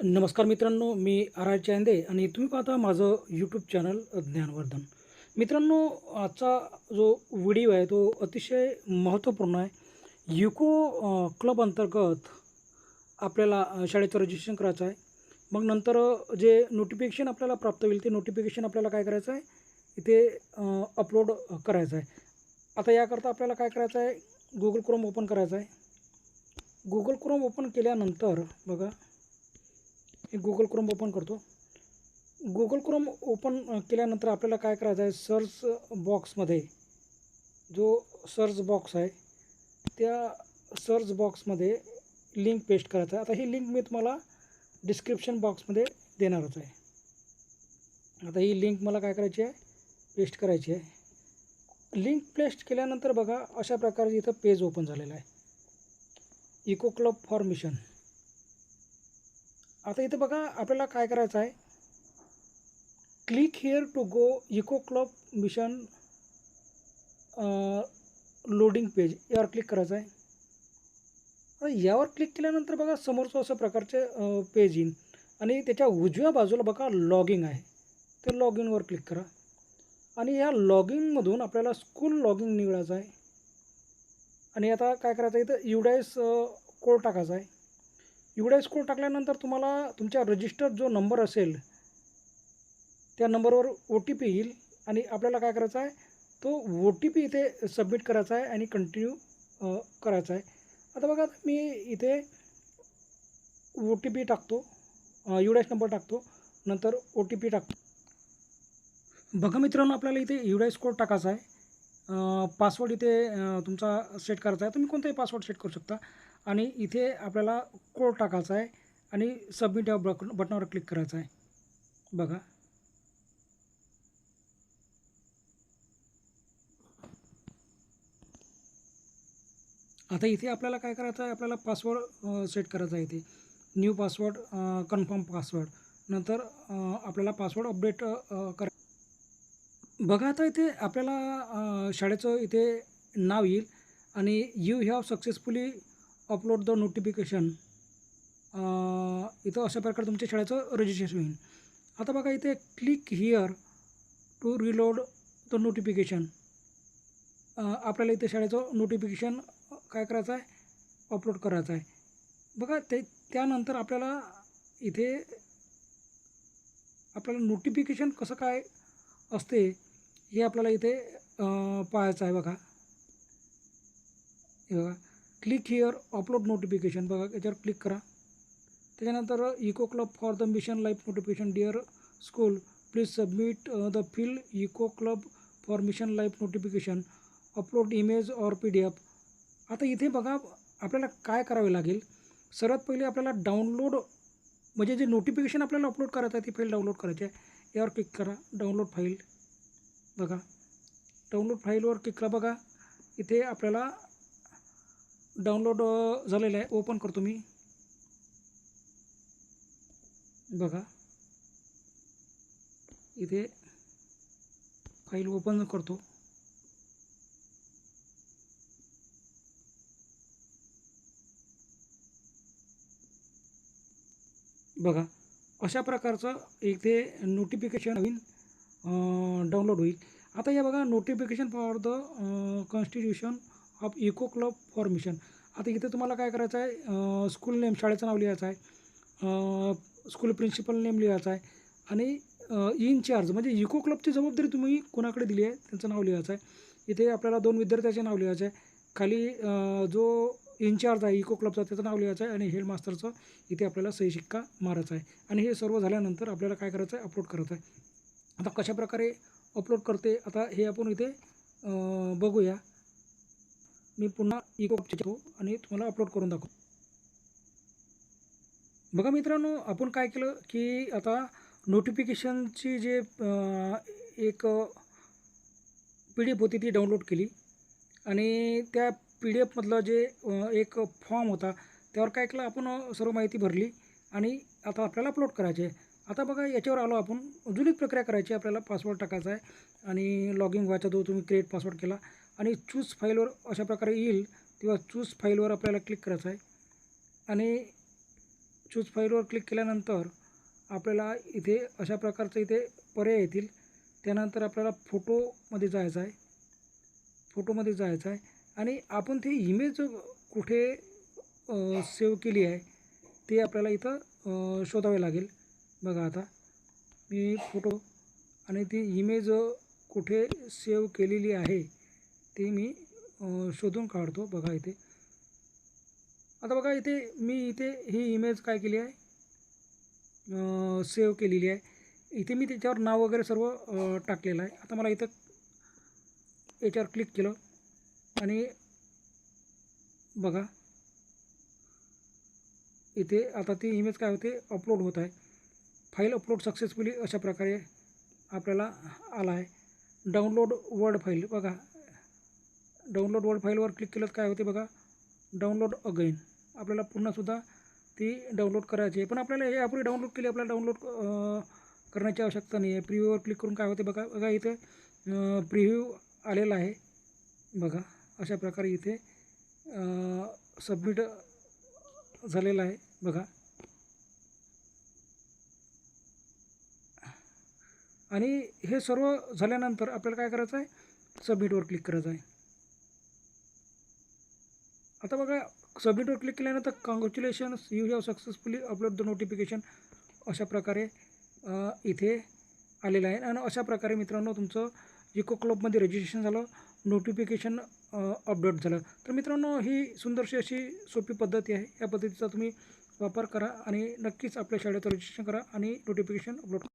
नमस्कार मित्रांनो मी R I Chande आणि तुम्ही पाहता माझं यूट्यूब चॅनल ज्ञानवर्धन. मित्रांनो आजचा जो व्हिडिओ आहे तो अतिशय महत्त्वपूर्ण आहे. युको क्लब अंतर्गत आपल्याला शाळेचं रजिस्ट्रेशन करायचं आहे. मग नंतर जे नोटिफिकेशन आपल्याला प्राप्त होईल ते नोटिफिकेशन आपल्याला काय करायचं आहे? इथे अपलोड करायचं आहे. आता याकरता आपल्याला काय करायचं आहे? गुगल क्रोम ओपन करायचं आहे. गुगल क्रोम ओपन केल्यानंतर बघा मी गुगल क्रोम ओपन करतो. गुगल क्रोम ओपन केल्यानंतर आपल्याला काय करायचं आहे? सर्च बॉक्समध्ये जो सर्च बॉक्स आहे त्या सर्च बॉक्समध्ये लिंक पेस्ट करायचं आहे. आता ही लिंक मी तुम्हाला डिस्क्रिप्शन बॉक्समध्ये देणारच आहे. आता ही लिंक मला काय करायची आहे? पेस्ट करायची आहे. लिंक पेस्ट केल्यानंतर बघा अशा प्रकारे इथं पेज ओपन झालेलं आहे. इको क्लब फॉर मिशन आता इथे बघा आपल्याला काय करायचं आहे? Click here to go eco club mission loading page यावर क्लिक करायचं आहे. आता यावर क्लिक केल्यानंतर बघा समोरचं असं प्रकारचे पेज येईन. आणि त्याच्या उजव्या बाजूला बघा लॉगिंग आहे. ते लॉग इनवर क्लिक करा. आणि या लॉगिंगमधून आपल्याला स्कूल लॉगिंग निवडायचं आहे. आणि आता काय करायचं आहे इथं? युडायस कोड टाकायचा आहे. युडायस कोड टाकल्यानंतर तुम्हाला तुमच्या रजिस्टर्ड जो नंबर असेल त्या नंबरवर ओ टी पी येईल आणि आपल्याला काय करायचं आहे? तो ओ टी पी इथे सबमिट करायचा आहे आणि कंटिन्यू करायचा आहे. आता बघा मी इथे ओ टी पी टाकतो युडायस नंबर टाकतो नंतर ओ टी पी टाकतो बघा मित्रांनो आपल्याला इथे युडायस कोड टाकायचा आहे. पासवर्ड इथे तुमचा सेट करायचा आहे. तुम्ही कोणताही पासवर्ड सेट करू शकता. आणि इथे आपल्याला कोड टाकायचा आहे आणि सबमिट या बक बटनावर क्लिक करायचं आहे. बघा. आता इथे आपल्याला काय करायचं आहे? आपल्याला पासवर्ड सेट करायचा आहे इथे. न्यू पासवर्ड कन्फर्म पासवर्ड नंतर आपल्याला पासवर्ड अपडेट कर बघा आता इथे आपल्याला शाळेचं इथे नाव येईल आणि you have successfully upload the notification इथं अशा प्रकारे तुमच्या शाळेचं रजिस्ट्रेशन होईल. आता बघा इथे click here to reload the notification आपल्याला इथे शाळेचं नोटिफिकेशन काय करायचं आहे? अपलोड करायचं आहे. बघा ते त्यानंतर आपल्याला इथे आपल्याला नोटिफिकेशन कसं काय असते? हे आपल्याला इथे पाहायचं आहे बघा. हे बघा. क्लिक हिअर अपलोड नोटिफिकेशन बघा याच्यावर क्लिक करा. त्याच्यानंतर eco club for the mission life notification dear school please submit the fill eco club for mission life notification upload image or P D F आता इथे बघा आपल्याला काय करावे लागेल? सर्वात पहिले आपल्याला डाउनलोड म्हणजे जे नोटिफिकेशन आपल्याला अपलोड करायचं आहे ती फाईल डाउनलोड करायची आहे. यावर क्लिक करा डाउनलोड फाईल बघा. डाउनलोड फाईलवर क्लिक करा बघा. इथे आपल्याला डाउनलोड झालेलं आहे. ओपन करतो मी. बघा. इथे फाईल ओपन करतो. बघा. अशा प्रकारचं इथे नोटिफिकेशन नवीन डाउनलोड होईल. आता या बघा notification for the constitution of eco club formation आता इथे तुम्हाला काय करायचं आहे? स्कूल नेम शाळेचं नाव लिहायचं आहे. स्कूल प्रिन्सिपल नेम लिहायचं आहे. आणि इनचार्ज म्हणजे इको क्लबची जबाबदारी तुम्ही कोणाकडे दिली आहे? त्यांचं नाव लिहायचं आहे. इथे आपल्याला दोन विद्यार्थ्याचे नाव लिहायचं आहे. खाली जो इन्चार्ज आहे इको क्लबचा त्याचं नाव लिहायचं आहे. आणि हेडमास्टरचं इथे आपल्याला सही शिक्का मारायचा आहे. आणि हे सर्व झाल्यानंतर आपल्याला काय करायचं आहे? अपलोड करायचं आहे. आता कशा प्रकारे अपलोड करते आता हे आपण इथे बघूया. मी पुन्हा इको घेतो आणि तुम्हाला अपलोड करून दाखवतो बघा मित्रांनो आपण काय केलं की आता नोटिफिकेशनची जे एक पी डी एफ होती ती डाउनलोड केली. आणि त्या पी डी एफमधलं जे एक फॉर्म होता त्यावर काय केलं आपण सर्व माहिती भरली. आणि आता आपल्याला अपलोड करायचे आहे. आता बघा याच्यावर आलो आपण. अजून एक प्रक्रिया करायची आहे. आपल्याला पासवर्ड टाकायचा आहे आणि लॉग इन व्हायचा तो तुम्ही क्रिएट पासवर्ड केला. आणि चूज फाईलवर अशा प्रकारे येईल तेव्हा चूज फाईलवर आपल्याला क्लिक करायचं आहे. आणि चूज फाईलवर क्लिक केल्यानंतर आपल्याला इथे अशा प्रकारचे इथे पर्याय येतील. त्यानंतर आपल्याला फोटोमध्ये जायचं आहे. फोटोमध्ये जायचं आहे. आणि आपण ती इमेज कुठे सेव्ह केली आहे ते आपल्याला इथं शोधावे लागेल. बघा आता. मी फोटो आणि ती इमेज कुठे सेव्ह केलेली आहे ते मी शोधून काढतो बघा इथे. आता बघा इथे मी इथे ही इमेज काय केली आहे? सेव्ह केलेली आहे. इथे मी त्याच्यावर नाव वगैरे सर्व टाकलेलं आहे. आता मला इथं याच्यावर क्लिक केलं आणि बघा. इथे आता ती इमेज काय होते? अपलोड होत आहे. फाईल अपलोड सक्सेसफुली अशा प्रकारे आपल्याला आला आहे. डाउनलोड वर्ड फाईल बघा. डाउनलोड वर्ड फाईलवर क्लिक केलं काय होते बघा? Download again. आपल्याला पुन्हासुद्धा ती डाउनलोड करायची आहे. पण आपल्याला हे आपली डाउनलोड केली आपल्याला डाउनलोड करण्याची आवश्यकता नाही आहे. प्रिव्ह्यूवर क्लिक करून काय होते बघा? बघा इथे प्रिव्ह्यू आलेला आहे. बघा अशा प्रकारे इथे सबमिट झालेला आहे. बघा. आणि हे सर्व झाल्यानंतर आपल्याला काय करायचं आहे? सबमिटवर क्लिक करायचं आहे. आता बघा सबमिटवर क्लिक केल्यानंतर congratulations you have successfully upload the notification अशा प्रकारे इथे आलेलं आहे. आणि अशा प्रकारे मित्रांनो तुमचं इको क्लबमध्ये रजिस्ट्रेशन झालं नोटिफिकेशन अपडेट झालं. तर मित्रांनो ही सुंदरशी अशी सोपी पद्धती आहे. या पद्धतीचा तुम्ही वापर करा आणि नक्कीच आपल्या शाळेत रजिस्ट्रेशन करा आणि नोटिफिकेशन अपलोड